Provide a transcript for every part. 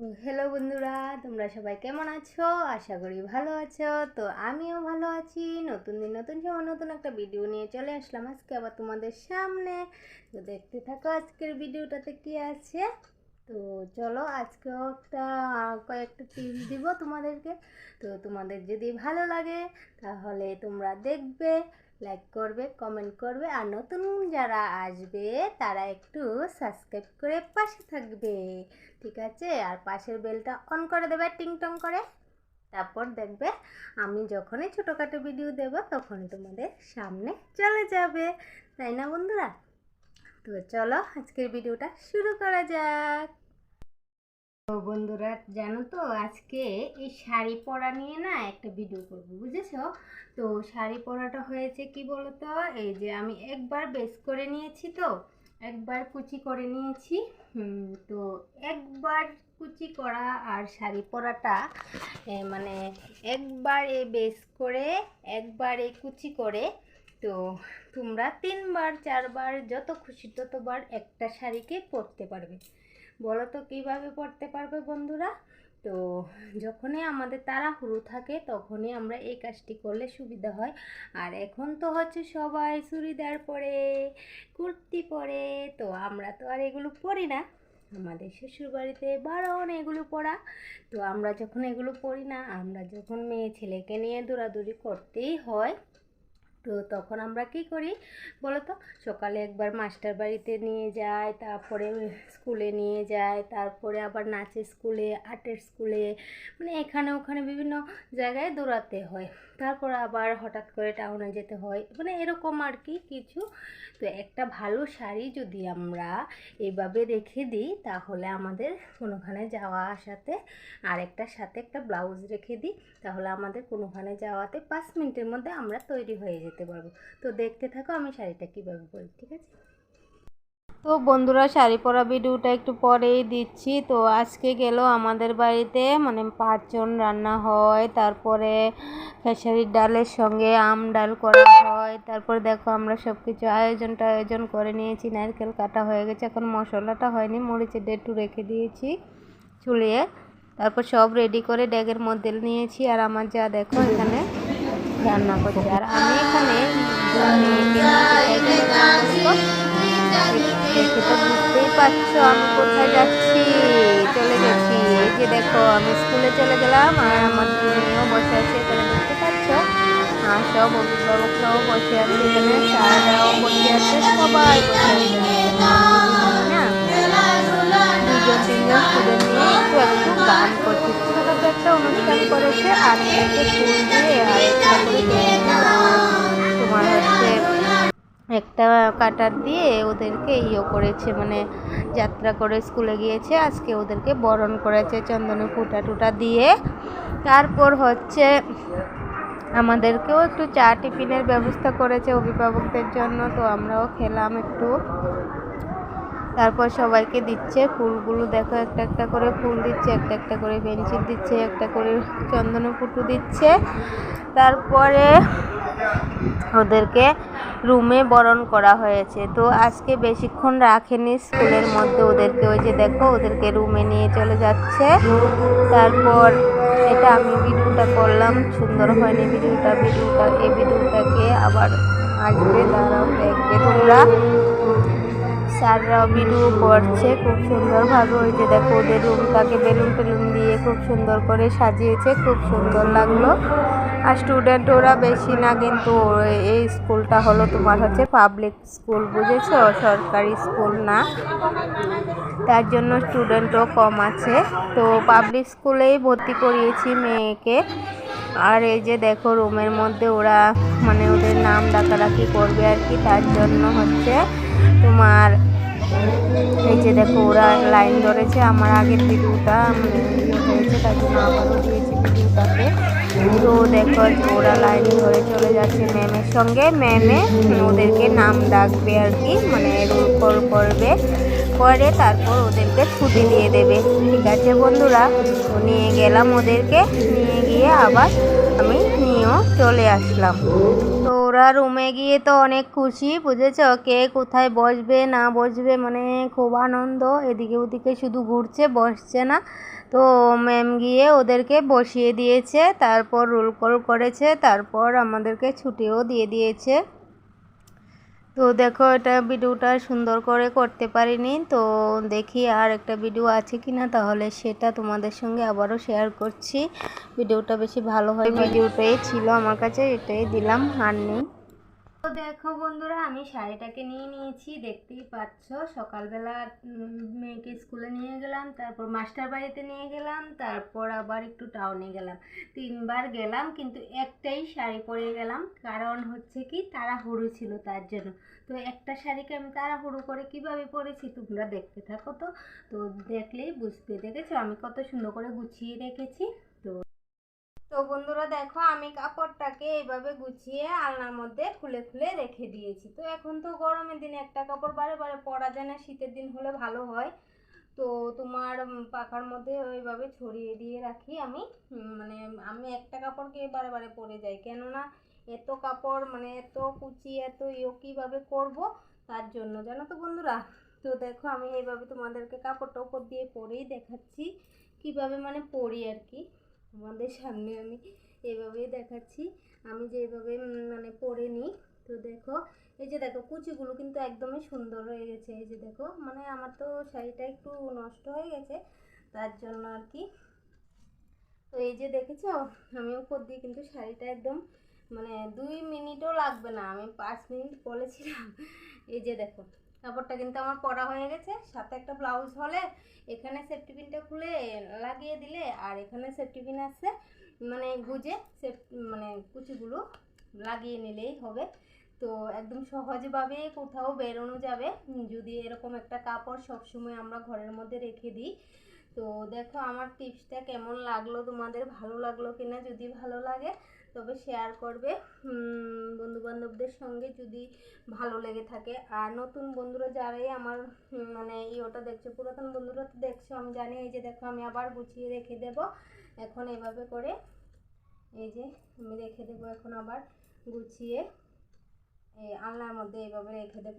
Hello বন্ধুরা, তোমরা সবাই কেমন আছো? আশা করি ভালো আছো। তো আমিও ভালো আছি। নতুন দিন, নতুন সময়, নতুন একটা ভিডিও নিয়ে চলে আসলাম। আজকে আবার তোমাদের সামনে। তো দেখতে থাকো আজকের ভিডিওটাতে কি আছে। তো চলো আজকেও একটা, কয়েকটা টিপস দিব তোমাদেরকে। তো তোমাদের যদি ভালো লাগে, তাহলে তোমরা দেখবে। লাইক করবে কমেন্ট করবে আর নতুন যারা আসবে তারা একটু সাবস্ক্রাইব করে পাশে থাকবে। ঠিক আছে? আর পাশের বেলটা অন করে দেবে টিং টং করে। তারপর দেখবে আমি যখনই ছোটোখাটো ভিডিও দেব তখনই তোমাদের সামনে চলে যাবে। তাই না বন্ধুরা? তো চলো আজকের ভিডিওটা শুরু করা যাক। বন্ধুরা, জানো তো আজকে এই শাড়ি পরা নিয়ে না একটা ভিডিও করব, বুঝেছ? তো শাড়ি পরাটা হয়েছে কি বলতো? এই যে আমি একবার বেস করে নিয়েছি তো, একবার কুচি করে নিয়েছি। তো একবার কুচি করা আর শাড়ি পরাটা মানে একবার এ বেস করে, একবার এ কুচি করে, তো তোমরা তিনবার, চারবার, যত খুশি ততবার একটা শাড়িকে পরতে পারবে। বলো তো কীভাবে পরতে পারবে বন্ধুরা? তো যখনই আমাদের তাড়াহুড়ো থাকে, তখনই আমরা এই কাজটি করলে সুবিধা হয়। আর এখন তো হচ্ছে সবাই চুড়িদার পরে, কুর্তি পরে, তো আমরা তো আর এগুলো পরি না। আমাদের শ্বশুরবাড়িতে বারণ এগুলো পরা। তো আমরা যখন এগুলো পরি না, আমরা যখন মেয়ে ছেলেকে নিয়ে দৌড়াদৌড়ি করতেই হয় তো তখন আমরা কি করি বলো তো সকালে একবার মাস্টার বাড়িতে নিয়ে যায় তারপরে স্কুলে নিয়ে যায় তারপরে আবার নাচের স্কুলে, আর্টের স্কুলে মানে এখানে ওখানে বিভিন্ন জায়গায় দৌড়াতে হয়। তারপর আবার হঠাৎ করে টাউনে যেতে হয় মানে এরকম আর কি কিছু। তো একটা ভালো শাড়ি যদি আমরা এভাবে রেখে দিই, তাহলে আমাদের কোনোখানে যাওয়া আসাতে আর একটা সাথে একটা ব্লাউজ রেখে দিই, তাহলে আমাদের কোনোখানে যাওয়াতে পাঁচ মিনিটের মধ্যে আমরা তৈরি হয়ে যেতে পারব। তো দেখতে থাকো আমি শাড়িটা কীভাবে পরি, ঠিক আছে? তো বন্ধুরা, শাড়ি পরা ভিডিওটা একটু পরেই দিচ্ছি। তো আজকে গেল আমাদের বাড়িতে মানে পাঁচজন রান্না হয়, তারপরে খেসারির ডালের সঙ্গে আম ডাল করা হয়, তারপরে দেখো আমরা সব কিছু আয়োজনটা আয়োজন করে নিয়েছি। নারকেল কাটা হয়ে গেছে, এখন মশলাটা হয়নি মরিচের ডেটু রেখে দিয়েছি চুলিয়ে। তারপর সব রেডি করে ড্যাগের মধ্যে নিয়েছি। আর আমার যা দেখো এখানে রান্না করছে। আর আমি এখানে বুঝতেই পারছ আমি কোথায় যাচ্ছি? চলে গেছি। এই যে দেখো, আমি স্কুলে চলে গেলাম আর আমার মেয়েও বসে আছে এখানে, দেখতে পাচ্ছ? আর সব অভিভাবকরাও বসে আছে এখানে, স্যাররাও বসে আছে, সবাই বসে আছে। না? দুজন তিনজন স্টুডেন্ট নিয়ে একটু একটু গান করছে। একটা অনুষ্ঠান করেছে আর একটা তোমার হচ্ছে একটা কাটার দিয়ে ওদেরকে ইয়ে করেছে মানে যাত্রা করে স্কুলে গিয়েছে, আজকে ওদেরকে বরণ করেছে চন্দনে ফুটা টুটা দিয়ে। তারপর হচ্ছে আমাদেরকেও একটু চা টিফিনের ব্যবস্থা করেছে অভিভাবকদের জন্য, তো আমরাও খেলাম একটু। তারপর সবাইকে দিচ্ছে ফুলগুলো দেখো, একটা একটা করে ফুল দিচ্ছে, একটা একটা করে পেন্সিল দিচ্ছে, একটা করে চন্দনে ফুটু দিচ্ছে। তারপরে ওদেরকে রুমে বরণ করা হয়েছে। তো আজকে বেশিক্ষণ রাখেনি স্কুলের মধ্যে ওদেরকে। ওই যে দেখো, ওদেরকে রুমে নিয়ে চলে যাচ্ছে। তারপর এটা আমি ভিডিওটা করলাম, সুন্দর হয়নি ভিডিওটা। ভিডিওটা, এই ভিডিওটাকে আবার আসবে, দাঁড়াও দেখবে তোমরা। স্যাররাও ভিডিও করছে, খুব সুন্দরভাবে ওই যে দেখো ওদের রুমটাকে বেলুন টেলুন দিয়ে খুব সুন্দর করে সাজিয়েছে, খুব সুন্দর লাগল। আর স্টুডেন্ট ওরা বেশি না, কিন্তু এই স্কুলটা হলো তোমার হচ্ছে পাবলিক স্কুল বুঝেছ? সরকারি স্কুল না। তার জন্য স্টুডেন্টও কম আছে। তো পাবলিক স্কুলেই ভর্তি করিয়েছি মেয়েকে। আর এই যে দেখো, রুমের মধ্যে ওরা মানে ওদের নাম ডাকাডাকি করবে আর কি, তার জন্য হচ্ছে তোমার এই যে দেখো, ওরা লাইন ধরেছে। আমার আগের ভিডিওটা হয়েছে, তার জন্য আবারও দিয়েছি ভিডিওটাতে। তো দেখো, ওরা লাইন ধরে চলে যাচ্ছে ম্যামের সঙ্গে। ম্যামে ওদেরকে নাম ডাকবে আর কি মানে রোল কল করবে। করে তারপর ওদেরকে ছুটি দিয়ে দেবে। ঠিক আছে বন্ধুরা নিয়ে গেলাম ওদেরকে, নিয়ে গিয়ে আবার আমি নিয়েও চলে আসলাম। তো ওরা রুমে গিয়ে তো অনেক খুশি, বুঝেছ? কে কোথায় বসবে, না বসবে মানে খুব আনন্দ। এদিকে ওদিকে শুধু ঘুরছে, বসছে না। তো ম্যাম গিয়ে ওদেরকে বসিয়ে দিয়েছে, তারপর রোল কল করেছে, তারপর আমাদেরকে ছুটিও দিয়ে দিয়েছে। তো দেখো, এটা ভিডিওটা সুন্দর করে করতে পারিনি। তো দেখি আর একটা ভিডিও আছে কিনা, তাহলে সেটা তোমাদের সঙ্গে আবারও শেয়ার করছি। ভিডিওটা বেশি ভালো হয় ভিডিওটাই ছিল আমার কাছে, এটাই দিলাম, আর নেই। তো দেখো বন্ধুরা, আমি শাড়িটাকে নিয়ে নিয়েছি। দেখতেই পাচ্ছ, সকালবেলা মেয়েকে স্কুলে নিয়ে গেলাম, তারপর মাস্টার বাড়িতে নিয়ে গেলাম, তারপর আবার একটু টাউনে গেলাম। তিনবার গেলাম, কিন্তু একটাই শাড়ি পরে গেলাম, কারণ হচ্ছে কি, তাড়াহুড়ো ছিল তার জন্য। তো একটা শাড়িকে আমি তাড়াহুড়ো করে কীভাবে পরেছি, তোমরা দেখতে থাকো তো। তো দেখলেই বুঝতে দেখেছ আমি কত সুন্দর করে গুছিয়ে রেখেছি। তো বন্ধুরা দেখো, আমি কাপড়টাকে এইভাবে গুছিয়ে আলনার মধ্যে খুলে খুলে রেখে দিয়েছি। তো এখন তো গরমের দিনে একটা কাপড় বারে বারে পরা যায় না, শীতের দিন হলে ভালো হয়। তো তোমার পাখার মধ্যে ওইভাবে ছড়িয়ে দিয়ে রাখি আমি। মানে আমি একটা কাপড়কে বারে বারে পরে যাই। কেননা এত কাপড় মানে এত কুচি, এত ইয়ে কীভাবে করব তার জন্য, জানো তো বন্ধুরা? তো দেখো, আমি এইভাবে তোমাদেরকে কাপড়টা উপর দিয়ে পরেই দেখাচ্ছি। কীভাবে মানে পরি আর কি। তোমাদের সামনে আমি এভাবেই দেখাচ্ছি। আমি যেভাবে উম, মানে পরে নিই তো দেখো এই যে দেখো কুচিগুলো কিন্তু একদমই সুন্দর হয়ে গেছে। এই যে দেখো মানে আমার তো শাড়িটা একটু নষ্ট হয়ে গেছে তার জন্য আর কি। তো এই যে দেখেছ আমি উপর দিয়ে কিন্তু শাড়িটা একদম মানে দুই মিনিটও লাগবে না আমি পাঁচ মিনিট বলেছিলাম এই যে দেখো কাপড়টা কিন্তু আমার পরা হয়ে গেছে। সাথে একটা ব্লাউজ হলে এখানে সেফটি পিনটা খুলে লাগিয়ে দিলে আর এখানে সেফটি পিন আছে মানে গুজে সেফ মানে কুচিগুলো লাগিয়ে নিলেই হবে। তো একদম সহজভাবে কোথাও বেরোনো যাবে। যদি এরকম একটা কাপড় সবসময় আমরা ঘরের মধ্যে রেখে দিই। তো দেখো আমার টিপসটা কেমন লাগল? তোমাদের ভালো লাগল কিনা যদি ভালো লাগে তবে শেয়ার করবে। বন্ধু বান্ধবদের সঙ্গে যদি ভালো লেগে থাকে। আর নতুন বন্ধুরা যারাই আমার মানে ইয়েটা দেখছ, পুরাতন বন্ধুরা তো দেখছ, আমি জানি, এই যে দেখো, আমি আবার গুছিয়ে রেখে দেব। এখন এভাবে করে এই যে আমি রেখে দেব এখন আবার গুছিয়ে। এই আলনার মধ্যে এইভাবে রেখে দেব।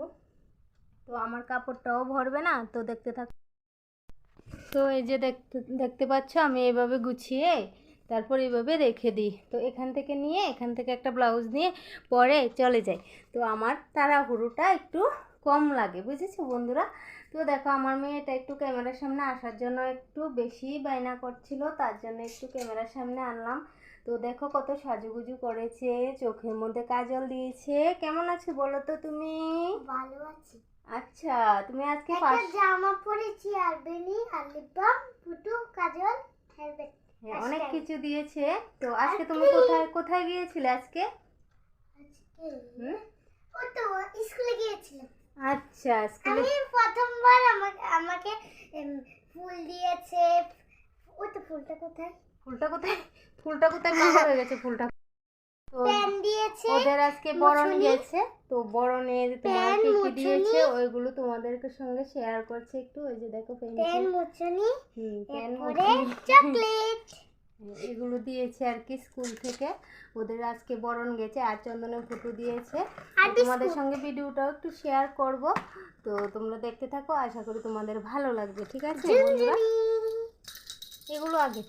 তো আমার কাপড়টাও ভরবে না, তো দেখতে থাক তো এই যে দেখতে দেখতে পাচ্ছ, আমি এইভাবে গুছিয়ে তারপর এইভাবে রেখে দিই। তো এখান থেকে নিয়ে এখান থেকে একটা ব্লাউজ নিয়ে পরে চলে যাই। তো আমার তাড়াহুড়োটা একটু কম লাগে বুঝেছ বন্ধুরা? তো দেখো আমার মেয়েটা একটু ক্যামেরার সামনে আসার জন্য একটু বেশি বায়না করছিল তার জন্য একটু ক্যামেরার সামনে আনলাম। তো দেখো কত সাজুগুজু করেছে চোখের মধ্যে কাজল দিয়েছে। কেমন আছে বলো তো তুমি? ভালো আছি। আচ্ছা তুমি আজকে জামা পরেছি আর বেনি আর লিপ বাম ফুটু কাজল হেলমেট হ্যাঁ, অনেক কিছু দিয়েছে। তো আজকে তুমি কোথায় কোথায় গিয়েছিলে আজকে? স্কুলে গিয়েছিলাম। আচ্ছা স্কুলে আমি প্রথমবার আমাকে আমাকে ফুল দিয়েছে। ওই তো ফুলটা কোথায়? ফুলটা কোথায়? ফুলটা কোথায়? পাগল হয়ে গেছে ফুলটা। তো ওদের আজকে বরণ গেছে। তো বরণের তোমার কি কি দিয়েছে ওইগুলো তোমাদেরকে সঙ্গে শেয়ার করছে একটু। ওই যে দেখো পেন পেন চকলেট। এগুলো দিয়েছে আর কি স্কুল থেকে। ওদের আজকে বরণ গেছে আর চন্দনের ফটো দিয়েছে। তোমাদের সঙ্গে ভিডিওটাও একটু শেয়ার করব। তো তোমরা দেখতে থাকো আশা করি তোমাদের ভালো লাগবে ঠিক আছে বন্ধুরা? এগুলো আগে।